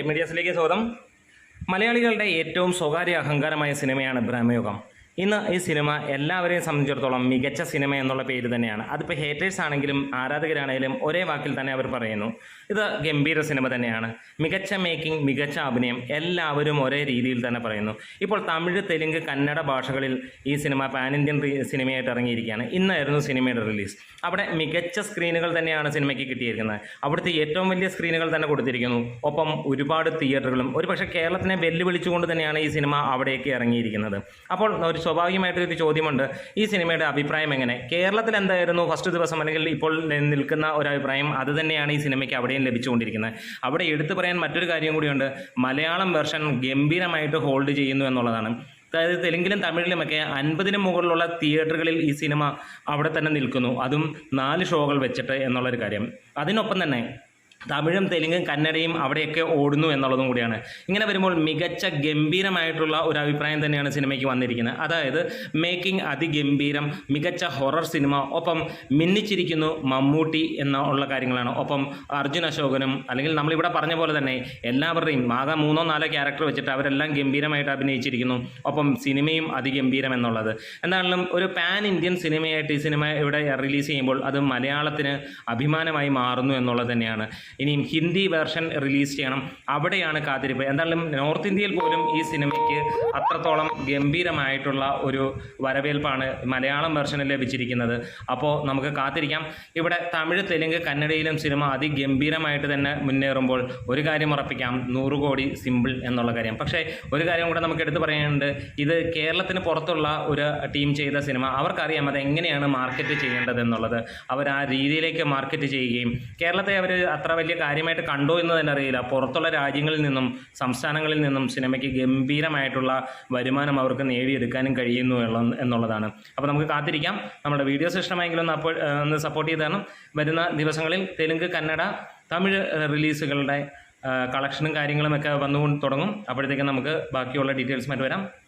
മീഡിയസിലേക്ക് സ്വാഗതം. മലയാളികളുടെ ഏറ്റവും സ്വകാര്യ അഹങ്കാരമായ സിനിമയാണ് ബ്രഹ്മയുഗം. ഇന്ന് ഈ സിനിമ എല്ലാവരെയും സംബന്ധിച്ചിടത്തോളം മികച്ച സിനിമ എന്നുള്ള പേര് തന്നെയാണ്. അതിപ്പോൾ ഹേറ്റേഴ്സ് ആണെങ്കിലും ആരാധകരാണെങ്കിലും ഒരേ വാക്കിൽ തന്നെ അവർ പറയുന്നു. ഇത് ഗംഭീര സിനിമ തന്നെയാണ്. മികച്ച മേക്കിംഗ് മികച്ച അഭിനയം എല്ലാവരും ഒരേ രീതിയിൽ തന്നെ പറയുന്നു. ഇപ്പോൾ തമിഴ് തെലുങ്ക് കന്നഡ ഭാഷകളിൽ ഈ സിനിമ പാൻ ഇന്ത്യൻ സിനിമയായിട്ട് ഇറങ്ങിയിരിക്കുകയാണ്. ഇന്നായിരുന്നു സിനിമയുടെ റിലീസ് അവിടെ മികച്ച സ്ക്രീനുകൾ തന്നെയാണ് സിനിമയ്ക്ക് കിട്ടിയിരിക്കുന്നത്. അവിടുത്തെ ഏറ്റവും വലിയ സ്ക്രീനുകൾ തന്നെ കൊടുത്തിരിക്കുന്നു. ഒപ്പം ഒരുപാട് തിയേറ്ററുകളും ഒരുപക്ഷെ കേരളത്തിനെ വെല്ലുവിളിച്ചുകൊണ്ട് തന്നെയാണ് ഈ സിനിമ അവിടേക്ക് ഇറങ്ങിയിരിക്കുന്നത്. അപ്പോൾ ഒരു സ്വാഭാവികമായിട്ടൊരു ഒരു ചോദ്യമുണ്ട്. ഈ സിനിമയുടെ അഭിപ്രായം എങ്ങനെ? കേരളത്തിൽ എന്തായിരുന്നു ഫസ്റ്റ് ദിവസം അല്ലെങ്കിൽ ഇപ്പോൾ നിൽക്കുന്ന ഒരു അഭിപ്രായം അത് തന്നെയാണ് ഈ സിനിമയ്ക്ക് അവിടെയും ലഭിച്ചുകൊണ്ടിരിക്കുന്നത്. അവിടെ എടുത്തു പറയാൻ മറ്റൊരു കാര്യം കൂടിയുണ്ട്. മലയാളം വെർഷൻ ഗംഭീരമായിട്ട് ഹോൾഡ് ചെയ്യുന്നു എന്നുള്ളതാണ്. അതായത് തെലുങ്കിലും തമിഴിലുമൊക്കെ അൻപതിന് മുകളിലുള്ള തിയേറ്ററുകളിൽ ഈ സിനിമ അവിടെ തന്നെ നിൽക്കുന്നു. അതും നാല് ഷോകൾ വെച്ചിട്ട് എന്നുള്ളൊരു കാര്യം. അതിനൊപ്പം തന്നെ തമിഴും തെലുങ്കും കന്നഡയും അവിടെയൊക്കെ ഓടുന്നു എന്നുള്ളതും കൂടിയാണ്. ഇങ്ങനെ വരുമ്പോൾ മികച്ച ഗംഭീരമായിട്ടുള്ള ഒരു അഭിപ്രായം തന്നെയാണ് സിനിമയ്ക്ക് വന്നിരിക്കുന്നത്. അതായത് മേക്കിംഗ് അതിഗംഭീരം മികച്ച ഹൊറർ സിനിമ ഒപ്പം മിന്നിച്ചിരിക്കുന്നു മമ്മൂട്ടി എന്നുള്ള കാര്യങ്ങളാണ്. ഒപ്പം അർജുൻ അശോകനും അല്ലെങ്കിൽ നമ്മളിവിടെ പറഞ്ഞ പോലെ തന്നെ എല്ലാവരുടെയും ആകെ മൂന്നോ നാലോ ക്യാരക്ടർ വെച്ചിട്ട് അവരെല്ലാം ഗംഭീരമായിട്ട് അഭിനയിച്ചിരിക്കുന്നു. ഒപ്പം സിനിമയും അതിഗംഭീരം എന്നുള്ളത്. എന്താണെങ്കിലും ഒരു പാൻ ഇന്ത്യൻ സിനിമയായിട്ട് ഈ സിനിമ ഇവിടെ റിലീസ് ചെയ്യുമ്പോൾ അത് മലയാളത്തിന് അഭിമാനമായി മാറുന്നു എന്നുള്ളത് തന്നെയാണ്. ഇനിയും ഹിന്ദി വേർഷൻ റിലീസ് ചെയ്യണം. അവിടെയാണ് കാത്തിരിപ്പ്. എന്തായാലും നോർത്ത് ഇന്ത്യയിൽ പോലും ഈ സിനിമയ്ക്ക് അത്രത്തോളം ഗംഭീരമായിട്ടുള്ള ഒരു വരവേൽപ്പാണ് മലയാളം വെർഷനിൽ ലഭിച്ചിരിക്കുന്നത്. അപ്പോൾ നമുക്ക് കാത്തിരിക്കാം. ഇവിടെ തമിഴ് തെലുങ്ക് കന്നഡയിലും സിനിമ അതിഗംഭീരമായിട്ട് തന്നെ മുന്നേറുമ്പോൾ ഒരു കാര്യം ഉറപ്പിക്കാം. നൂറ് കോടി സിമ്പിൾ എന്നുള്ള കാര്യം. പക്ഷേ ഒരു കാര്യം കൂടെ നമുക്ക് എടുത്തു പറയാനുണ്ട്. ഇത് കേരളത്തിന് പുറത്തുള്ള ഒരു ടീം ചെയ്ത സിനിമ. അവർക്കറിയാം അത് എങ്ങനെയാണ് മാർക്കറ്റ് ചെയ്യേണ്ടത് എന്നുള്ളത് അവർ ആ രീതിയിലേക്ക് മാർക്കറ്റ് ചെയ്യുകയും കേരളത്തെ അവർ അത്ര വലിയ കാര്യമായിട്ട് കണ്ടോ എന്ന് തന്നെ അറിയില്ല. പുറത്തുള്ള രാജ്യങ്ങളിൽ നിന്നും സംസ്ഥാനങ്ങളിൽ നിന്നും സിനിമയ്ക്ക് ഗംഭീരമായിട്ടുള്ള വരുമാനം അവർക്ക് നേടിയെടുക്കാനും കഴിയുന്നു എന്നുള്ള- എന്നുള്ളതാണ്. അപ്പോൾ നമുക്ക് കാത്തിരിക്കാം. നമ്മുടെ വീഡിയോസ് ഇഷ്ടമായെങ്കിലും ഒന്ന് അപ്പോൾ ഒന്ന് സപ്പോർട്ട് ചെയ്താണ് വരുന്ന ദിവസങ്ങളിൽ തെലുങ്ക് കന്നഡ തമിഴ് റിലീസുകളുടെ കളക്ഷനും കാര്യങ്ങളും ഒക്കെ വന്നുകൊണ്ട് തുടങ്ങും. അപ്പോഴത്തേക്കും നമുക്ക് ബാക്കിയുള്ള ഡീറ്റെയിൽസ് മറ്റു വരാം.